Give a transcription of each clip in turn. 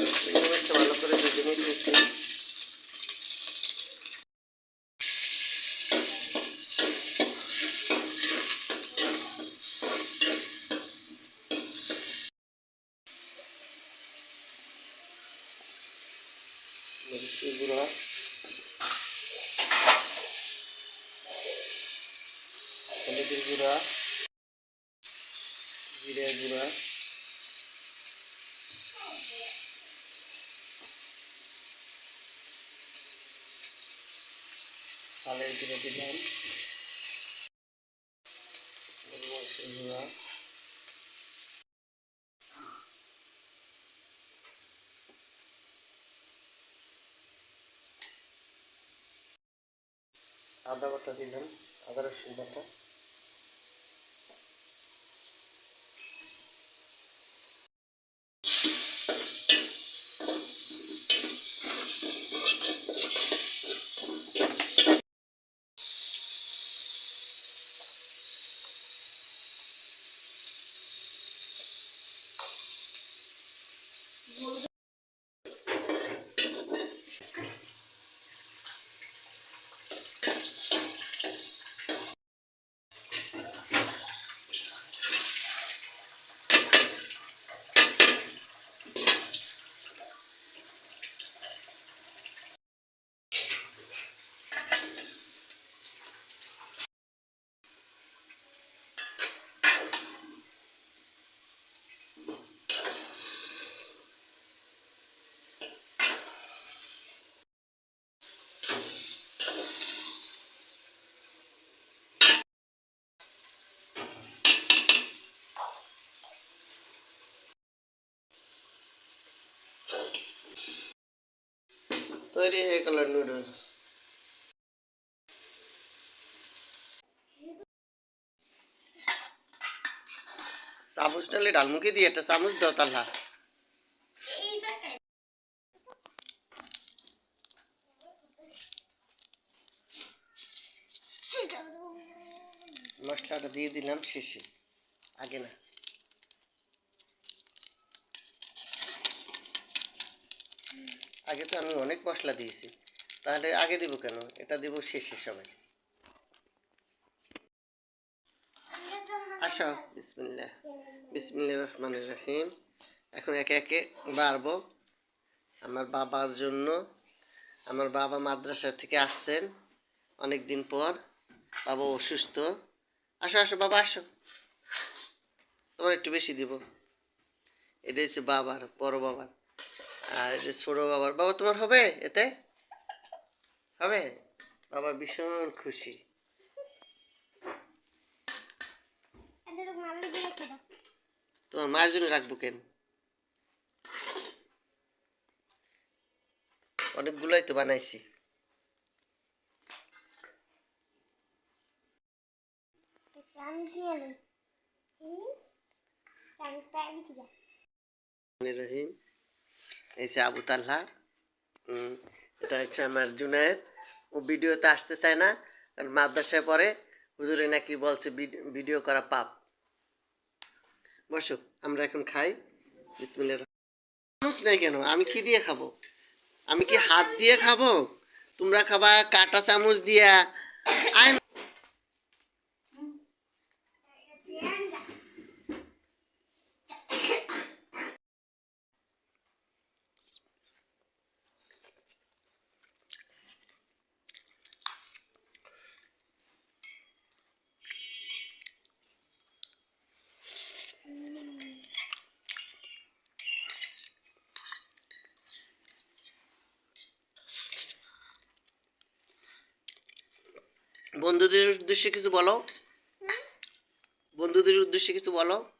মাছটা ভালো করে ভেজে নিতেছি গুঁড়া হলুদের গুঁড়া জিরে গুঁড়া চালের গুঁড়ো দিলাম আদা বাটা দিলাম আদা রসুন বাটা। তৈরি হয়ে গেল নুডলস চামচ ডালে ডালমুখি দিয়ে একটা চামচ দাও তাহলে। মশলাটা দিয়ে দিলাম শেষে। আগে না। আগে তো আমি অনেক মশলা দিয়েছি। তাহলে আগে দিব কেন? এটা দিব শেষে সবাই। আসো, বিসমিল্লাহ। বিসমিল্লাহ রহমান রহিম। এখন একে একে বাড়বো। আমার বাবার জন্য। আমার বাবা মাদ্রাসা থেকে আসছেন অনেক দিন পর। বাবা অসুস্থ। আসো আসো, বাবা, আসো। তোমার একটু বেশি দিব। এটা হচ্ছে বাবার, বড় বাবার। আর ছোট বাবার বাবা তোমার হবে এতে? হবে? বাবা ভীষণ খুশি। তোমার মায়ের জন্য রাখব কেন? অনেকগুলোই তো বানাইছি। রহিম। যে আবু তাল্লা এটা হচ্ছে আমার জুনায়েদ। ও ভিডিওতে আসতে চায় না, কারণ মাদ্রাসায় পড়ে। হুজুরে নাকি বলছে ভিডিও করা পাপ। বসো, আমরা এখন খাই। বিসমিল্লাহ চামচ নেই কেন? আমি কি দিয়ে খাব? আমি কি হাত দিয়ে খাব? তোমরা খাবা কাটা চামচ দিয়া। আই বন্ধুদের উদ্দেশ্যে কিছু বলো। বন্ধুদের উদ্দেশ্যে কিছু বলো।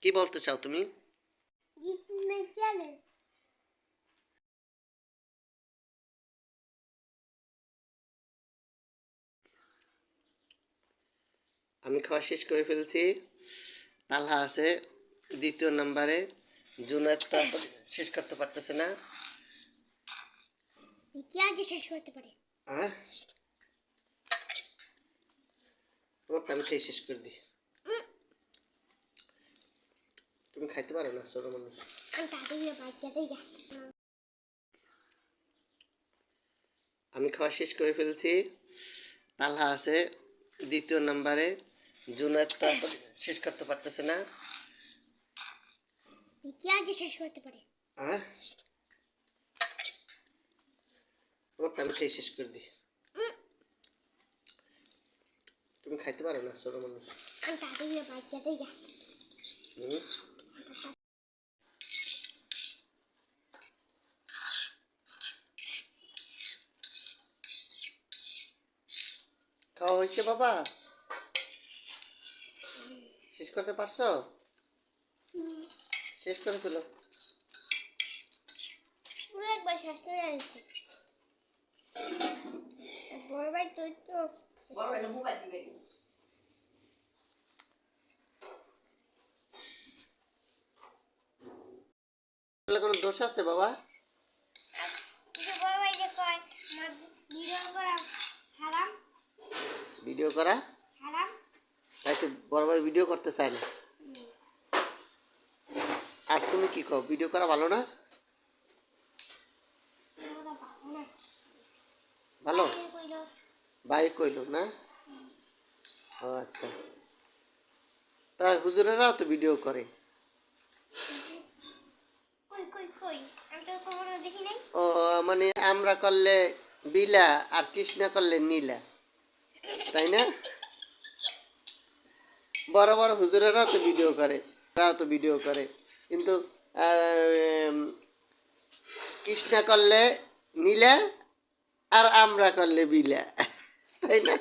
কি বলতে চাও তুমি? আমি খাওয়া শেষ করে ফেলছি। তালহা আছে দ্বিতীয় নম্বরে। জুনাতটা শেষ করতে পারতেছে না। শেষ করতে পারে? হ্যাঁ? তোমারটা আমি খেয়ে শেষ করে দিই। তুমি খাইতে পারো না ছোট মানুষ। আমি খাওয়া শেষ করে ফেলছি। তালহা আছে দ্বিতীয় নাম্বারে। তো শেষ করতে পারতেছে না। শেষ করতে পারে। হ্যাঁ? তোমারটা আমি খেয়ে শেষ করে দিই। তুমি খাইতে পারো না ছোট মানুষ? খাওয়া হয়েছে বাবা? শেষ করতে পারছ? শেষ করে ফেলো। একবার শেষ করে বড় ভাই তো কোনো দোষ আছে বাবা? বড় ভাই যে কয় আমার ভিডিও করা? হারাম ভিডিও করা তাই তো বড় ভাই ভিডিও করতে চায় না। আর তুমি কি কও ভিডিও করা ভালো না। ভালো? কে কইলো। ভাই কইলো না? ও আচ্ছা। তা হুজুরেরাও তো ভিডিও করে। ও মানে আমরা করলে বিলা আর কৃষ্ণা করলে নীলা। তাই না? বড় বড় হুজুরেরাও তো ভিডিও করে। তারাও তো ভিডিও করে। কিন্তু কৃষ্ণা করলে নীলা আর আমরা করলে বিলা তাই না?